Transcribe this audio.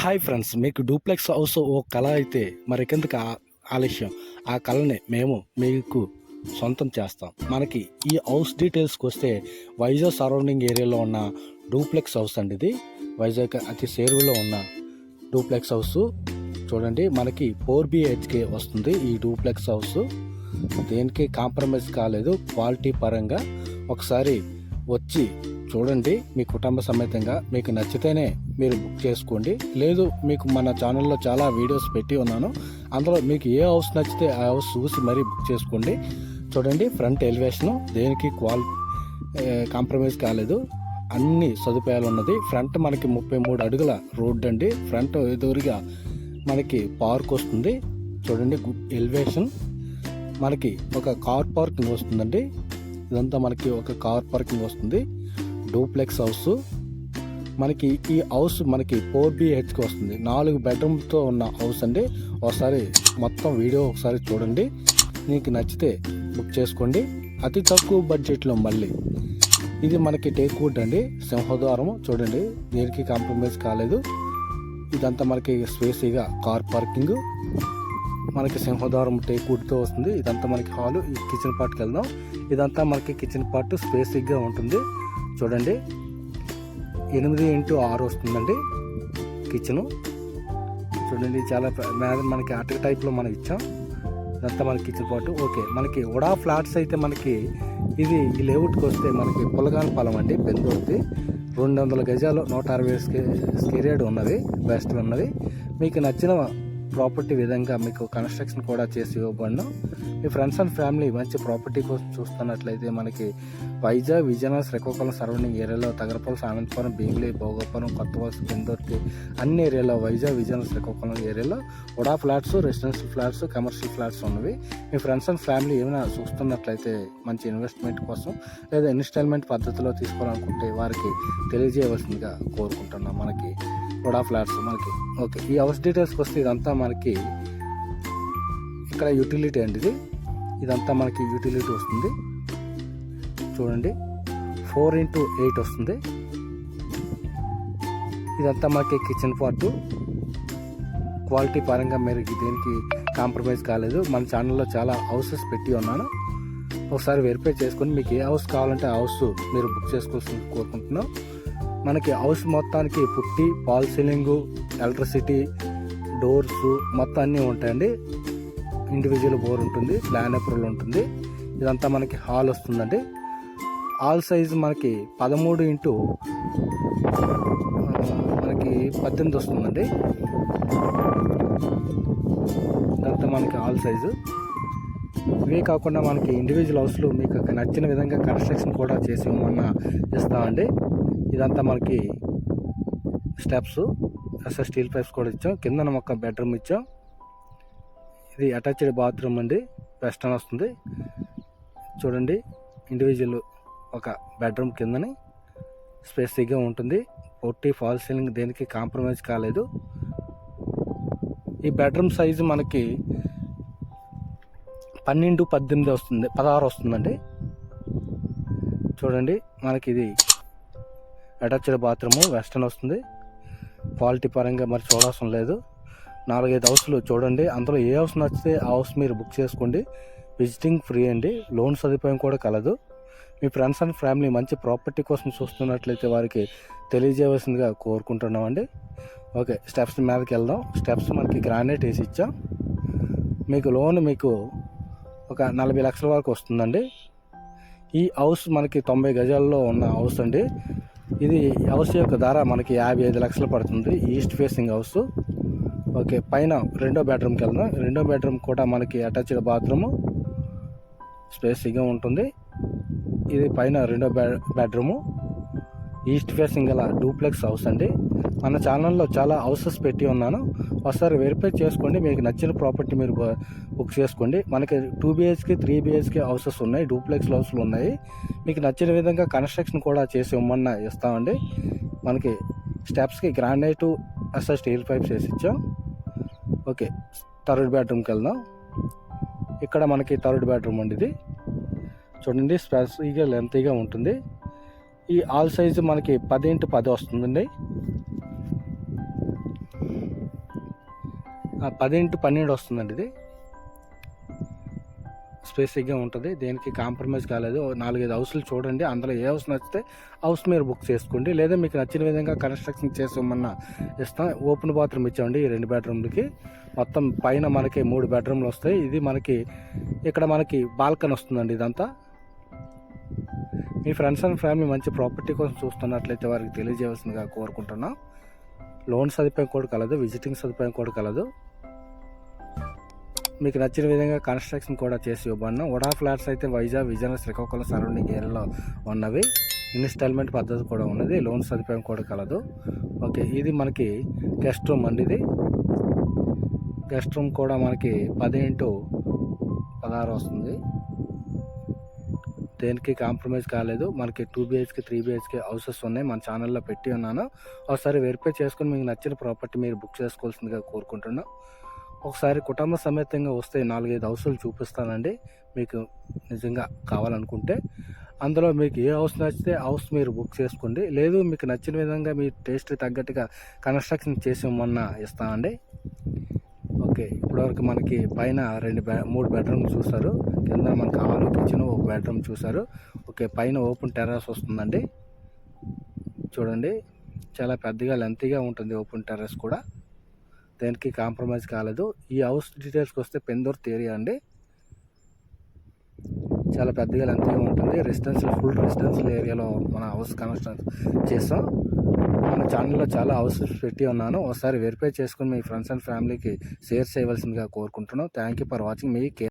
Hi friends మీకు duplex house ఓ కళ అయితే మరికెందుకు ఆలస్యం? ఆ కళని మేము మీకు సొంతం చేస్తాం. మనకి ఈ హౌస్ డీటెయిల్స్కి వస్తే వైజాగ్ సరౌండింగ్ ఏరియాలో ఉన్న డూప్లెక్స్ హౌస్ అండి ఇది. వైజాగ్ అతి సేరువులో ఉన్న డూప్లెక్స్ హౌస్. చూడండి మనకి ఫోర్ బిహెచ్కే వస్తుంది ఈ డూప్లెక్స్ హౌస్. దేనికి కాంప్రమైజ్ కాలేదు క్వాలిటీ పరంగా. ఒకసారి వచ్చి చూడండి మీ కుటుంబ సమేతంగా మీకు నచ్చితేనే మీరు బుక్ చేసుకోండి. లేదు మీకు మన ఛానల్లో చాలా వీడియోస్ పెట్టి ఉన్నాను. అందులో మీకు ఏ హౌస్ నచ్చితే ఆ హౌస్ చూసి మరీ బుక్ చేసుకోండి. చూడండి ఫ్రంట్ ఎలివేషన్ దేనికి క్వాల్ కాంప్రమైజ్ కాలేదు. అన్ని సదుపాయాలు ఉన్నది. ఫ్రంట్ మనకి ముప్పై మూడు అడుగుల రోడ్ అండి. ఫ్రంట్ ఎదురుగా మనకి పార్క్ వస్తుంది. చూడండి ఎలివేషన్. మనకి ఒక కార్ పార్కింగ్ వస్తుందండి. ఇదంతా మనకి ఒక కార్ పార్కింగ్ వస్తుంది. Duplex house. మనకి ఈ హౌస్ మనకి ఫోర్ బిహెచ్కి వస్తుంది. నాలుగు బెడ్రూమ్తో ఉన్న హౌస్ అండి. ఒకసారి మొత్తం వీడియో ఒకసారి చూడండి. మీకు నచ్చితే బుక్ చేసుకోండి. అతి తక్కువ బడ్జెట్లో మళ్ళీ. ఇది మనకి టేక్ వుడ్ అండి. సింహద్వారం చూడండి. దేనికి కాంప్రమైజ్ కాలేదు. ఇదంతా మనకి స్పేసీగా కార్ పార్కింగ్. మనకి సింహద్వారం టేక్ వుడ్తో వస్తుంది. ఇదంతా మనకి హాలు. ఈ కిచెన్ పార్ట్కి వెళ్దాం. ఇదంతా మనకి కిచెన్ పార్ట్ స్పేసిక్గా ఉంటుంది. చూడండి. ఎనిమిది ఇంటూ ఆరు వస్తుందండి కిచెను. చూడండి చాలా మనకి అటక టైప్లో మనం ఇచ్చాం. ఇదంతా మనకి కిచెన్ పాటు. ఓకే మనకి ఉడా ఫ్లాట్స్ అయితే మనకి ఇది ఈ లేఅవుట్కి వస్తే మనకి పులగాని పొలం అండి బెందూర్తి రెండు వందల గజాలు నూట అరవై స్కే స్కేరియడ్ ఉన్నది బెస్ట్ ఉన్నది. మీకు నచ్చిన ప్రాపర్టీ విధంగా మీకు కన్స్ట్రక్షన్ కూడా చేసి ఇవ్వబడిన మీ ఫ్రెండ్స్ అండ్ ఫ్యామిలీ మంచి ప్రాపర్టీ కోసం చూస్తున్నట్లయితే మనకి వైజాగ్ విజయనగరం శ్రీకాకుళం సరౌండింగ్ ఏరియాలో తగరపల్లి సానంతపురం భీమిలి భోగపురం కొత్తవలస పెందుర్తి అన్ని ఏరియాలో వైజాగ్ విజయనగరం శ్రీకాకుళం ఏరియాలో ఉడా flats residential flats commercial flats ఉన్నవి. మీ ఫ్రెండ్స్ అండ్ ఫ్యామిలీ ఏమైనా చూస్తున్నట్లయితే మంచి ఇన్వెస్ట్మెంట్ కోసం లేదా ఇన్స్టాల్మెంట్ పద్ధతిలో తీసుకోవాలనుకుంటే వారికి తెలియజేయవలసిందిగా కోరుకుంటున్నాం. మనకి బడా ఫ్లాట్స్ మనకి. ఓకే ఈ హౌస్ డీటెయిల్స్కి వస్తే ఇదంతా మనకి ఇక్కడ యూటిలిటీ అండి ఇది. ఇదంతా మనకి యూటిలిటీ వస్తుంది. చూడండి ఫోర్ ఇంటూ ఎయిట్ వస్తుంది. ఇదంతా మనకి కిచెన్ పార్ట్ క్వాలిటీ పరంగా మీరు దేనికి కాంప్రమైజ్ కాలేదు. మన ఛానల్లో చాలా హౌసెస్ పెట్టి ఉన్నాను. ఒకసారి వెరిఫై చేసుకొని మీకు ఏ హౌస్ కావాలంటే ఆ హౌస్ మీరు బుక్ చేసుకోవాల్సి కోరుకుంటున్నాం. మనకి హౌస్ మొత్తానికి పుట్టి పాల్ సీలింగు ఎలక్ట్రిసిటీ డోర్స్ మొత్తం అన్నీ ఉంటాయండి. ఇండివిజువల్ బోర్ ఉంటుంది ప్లాన్ అప్రూవల్ ఉంటుంది. ఇదంతా మనకి హాల్ వస్తుందండి. హాల్ సైజ్ మనకి పదమూడు ఇంటూ మనకి పద్దెనిమిది వస్తుందండి. ఇదంతా మనకి హాల్ సైజు. ఇవే కాకుండా మనకి ఇండివిజువల్ హౌస్లు మీకు నచ్చిన విధంగా కన్స్ట్రక్షన్ కూడా చేసి మొన్న ఇస్తామండి. ఇదంతా మనకి స్టెప్స్ అసలు స్టీల్ పైప్స్ కూడా ఇచ్చాం. కిందన ఒక బెడ్రూమ్ ఇచ్చాం. ఇది అటాచ్డ్ బాత్రూమ్ అండి. వెస్టర్న్ వస్తుంది. చూడండి ఇండివిజువల్ ఒక బెడ్రూమ్ కిందని స్పేసిక్గా ఉంటుంది. పొట్టి ఫాల్ సీలింగ్ దేనికి కాంప్రమైజ్ కాలేదు. ఈ బెడ్రూమ్ సైజు మనకి పన్నెండు పద్దెనిమిది వస్తుంది. పదహారు వస్తుందండి. చూడండి మనకి ఇది అటాచ్డ్ బాత్రూము వెస్టర్న్ వస్తుంది. క్వాలిటీ పరంగా మరి చూడాల్సిన లేదు. నాలుగైదు హౌస్లు చూడండి. అందులో ఏ హౌస్ నచ్చితే ఆ హౌస్ మీరు బుక్ చేసుకోండి. విజిటింగ్ ఫ్రీ అండి. లోన్ సదుపాయం కూడా కలదు. మీ ఫ్రెండ్స్ అండ్ ఫ్యామిలీ మంచి ప్రాపర్టీ కోసం చూస్తున్నట్లయితే వారికి తెలియజేయవలసిందిగా కోరుకుంటున్నామండి. ఓకే స్టెప్స్ మీదకి వెళ్దాం. స్టెప్స్ మనకి గ్రానైట్ వేసి ఇచ్చాం. మీకు లోన్ మీకు ఒక నలభై లక్షల వరకు వస్తుందండి. ఈ హౌస్ మనకి తొంభై గజాల్లో ఉన్న హౌస్ అండి. ఇది హౌస్ యొక్క ధర మనకి యాభై ఐదు లక్షలు పడుతుంది ఈస్ట్ ఫేసింగ్ హౌస్ ఓకే పైన రెండో బెడ్రూమ్కి వెళ్దాం. రెండో బెడ్రూమ్ కూడా మనకి అటాచ్డ్ బాత్రూము స్పేసింగ్గా ఉంటుంది. ఇది పైన రెండో బెడ్ బెడ్రూము ఈస్ట్ ఫేసింగ్ గల డూప్లెక్స్ హౌస్ అండి. మన ఛానల్లో చాలా హౌసెస్ పెట్టి ఉన్నాను. ఒకసారి వెరిఫై చేసుకోండి. మీకు నచ్చిన ప్రాపర్టీ మీరు బుక్ చేసుకోండి. మనకి two BHK three BHK houses ఉన్నాయి. డూప్లెక్స్ హౌస్లు ఉన్నాయి. మీకు నచ్చిన విధంగా కన్స్ట్రక్షన్ కూడా చేసి ఇవ్వమన్న ఇస్తామండి. మనకి స్టెప్స్కి గ్రానైట్ అసలు స్టీల్ పైప్స్ వేసి ఇచ్చాం. ఓకే థర్డ్ బెడ్రూమ్కి వెళ్దాం. ఇక్కడ మనకి థర్డ్ బెడ్రూమ్ అండి ఇది. చూడండి స్పెసిఫిక్గా లెంతీగా ఉంటుంది. ఈ ఆల్ సైజు మనకి పది ఇంటూ పది వస్తుందండి. ఆ, పది ఇంటూ పన్నెండు వస్తుందండి ఇది. స్పేసిక్గా ఉంటుంది. దేనికి కాంప్రమైజ్ కాలేదు. నాలుగైదు హౌస్లు చూడండి. అందులో ఏ హౌస్ నచ్చితే హౌస్ మీరు బుక్ చేసుకోండి. లేదా మీకు నచ్చిన విధంగా కన్స్ట్రక్షన్ చేసామన్నా ఇస్తాం. ఓపెన్ బాత్రూమ్ ఇచ్చామండి ఈ రెండు బెడ్రూమ్లకి. మొత్తం పైన మనకి మూడు బెడ్రూమ్లు వస్తాయి. ఇది మనకి ఇక్కడ మనకి బాల్కనీ వస్తుందండి ఇదంతా. మీ ఫ్రెండ్స్ అండ్ ఫ్యామిలీ మంచి ప్రాపర్టీ కోసం చూస్తున్నట్లయితే వారికి తెలియజేయవలసిందిగా కోరుకుంటున్నాం. లోన్ సదుపాయం కూడా కలదు విజిటింగ్ సదుపాయం కూడా కలదు. మీకు నచ్చిన విధంగా కన్స్ట్రక్షన్ కూడా చేసి ఇవ్వబడిన వడా ఫ్లాట్స్ అయితే వైజాగ్ విజయనగరం శ్రీకాకుళం సరౌండింగ్ ఏరియాలో ఉన్నవి. ఇన్స్టాల్మెంట్ పద్ధతి కూడా ఉన్నది లోన్ సదుపాయం కూడా కలదు. ఓకే ఇది మనకి గెస్ట్ రూమ్ అండి ఇది. గెస్ట్ రూమ్ కూడా మనకి పది ఇంటూ పదహారు వస్తుంది. దేనికి కాంప్రమైజ్ కాలేదు. మనకి two BHK three BHK houses ఉన్నాయి. మన ఛానల్లో పెట్టి ఉన్నాను. ఒకసారి వెరిఫై చేసుకుని మీకు నచ్చిన ప్రాపర్టీ మీరు బుక్ చేసుకోవాల్సిందిగా కోరుకుంటున్నాం. ఒకసారి కుటుంబ సమేతంగా వస్తే నాలుగైదు హౌసులు చూపిస్తానండి. మీకు నిజంగా కావాలనుకుంటే. అందులో మీకు ఏ హౌస్ నచ్చితే హౌస్ మీరు బుక్ చేసుకోండి. లేదు మీకు నచ్చిన విధంగా మీ టేస్ట్ తగ్గట్టుగా కన్స్ట్రక్షన్ చేసి మొన్న ఇస్తామండి ఓకే. ఇప్పటివరకు మనకి పైన రెండు బె మూడు బెడ్రూమ్ చూసారు కింద మనకి హాలు కిచెన్ ఒక బెడ్రూమ్ చూసారు ఓకే పైన ఓపెన్ టెర్రస్ వస్తుందండి. చూడండి. చాలా పెద్దగా లెంతీగా ఉంటుంది ఓపెన్ టెర్రస్ కూడా. దేనికి కాంప్రమైజ్ కాలేదు. ఈ హౌస్ డీటెయిల్స్కి వస్తే పెందూర్తి ఏరియా అండి. చాలా పెద్దగా లెంతీగా ఉంటుంది. రెసిడెన్షియల్ ఫుల్ రెసిడెన్షియల్ ఏరియాలో మన హౌస్ కన్స్ట్రక్షన్ చేస్తాం మన ఛానల్లో చాలా అవసరం పెట్టి ఉన్నాను. ఒకసారి వెరిఫై చేసుకుని మీ ఫ్రెండ్స్ అండ్ ఫ్యామిలీకి షేర్ చేయవలసిందిగా కోరుకుంటున్నాను. థ్యాంక్ యూ ఫర్ వాచింగ్ మీ కే